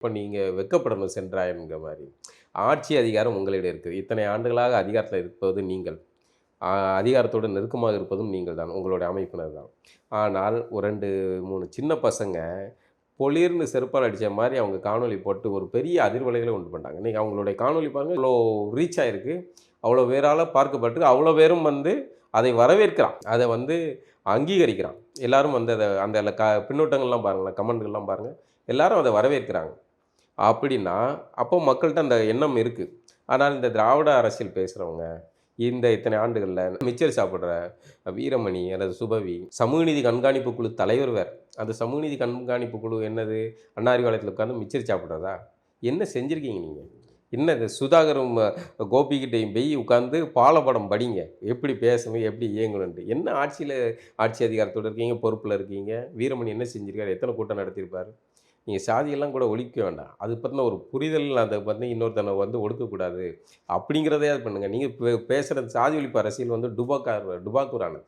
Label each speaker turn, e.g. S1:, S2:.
S1: இப்போ நீங்கள் வெக்கப்படணும் சென்றாயன்கிற மாதிரி. ஆட்சி அதிகாரம் உங்களிடம் இருக்குது. இத்தனை ஆண்டுகளாக அதிகாரத்தில் இருப்பது நீங்கள். அதிகாரத்தோடு நெருக்கமாக இருப்பதும் நீங்கள் தான். உங்களுடைய அமைப்பினர் தான். ஆனால் ஒரு ரெண்டு மூணு சின்ன பசங்க பொலிர்னு செருப்பால் அடித்த மாதிரி அவங்க காணொளி போட்டு ஒரு பெரிய அதிர்வலைகளை உண்டு பண்ணாங்க இன்றைக்கி அவங்களுடைய காணொளி பாருங்கள் இவ்வளோ ரீச் ஆகிருக்கு அவ்வளோ பேரால் பார்க்கப்பட்டு அவ்வளோ பேரும் வந்து அதை வரவேற்கிறான். அதை வந்து அங்கீகரிக்கிறான். எல்லோரும் வந்து அதை அந்த க பின்னூட்டங்கள்லாம் பாருங்களேன் கமெண்ட்கள்லாம் பாருங்கள் எல்லாரும் அதை வரவேற்கிறாங்க. அப்படின்னா அப்போ மக்கள்கிட்ட அந்த எண்ணம் இருக்குது ஆனால் இந்த திராவிட அரசியல் பேசுகிறவங்க இந்த இத்தனை ஆண்டுகளில் மிச்சர் சாப்பிட்ற வீரமணி அல்லது சுபவி சமூக நீதி கண்காணிப்பு குழு தலைவர் வேறு. அந்த சமூக நீதி கண்காணிப்பு குழு என்னது? அண்ணாரிவாளையத்தில் உட்காந்து மிச்சர் சாப்பிட்றதா? என்ன செஞ்சுருக்கீங்க நீங்கள் என்ன இது? சுதாகரும் அஹ், கோபிகிட்டையும் போய் உட்காந்து பாலப்படம் படிங்க. எப்படி பேசணும் எப்படி இயங்கணுன்ட்டு என்ன ஆட்சியில் ஆட்சி அதிகாரத்தோடு இருக்கீங்க பொறுப்பில் இருக்கீங்க? வீரமணி என்ன செஞ்சுருக்காரு? எத்தனை கூட்டம் நடத்தியிருப்பார்? நீங்கள் சாதியெல்லாம் கூட ஒழிக்க வேண்டாம். அது பற்றின ஒரு புரிதல் அதை பற்றி இன்னொருத்தனை வந்து ஒடுக்கக்கூடாது. அப்படிங்கிறதையாவது பண்ணுங்கள் நீங்கள் பேசுகிற சாதி ஒழிப்பு அரசியல் வந்து டுபாக்கா டுபாக்கூரானது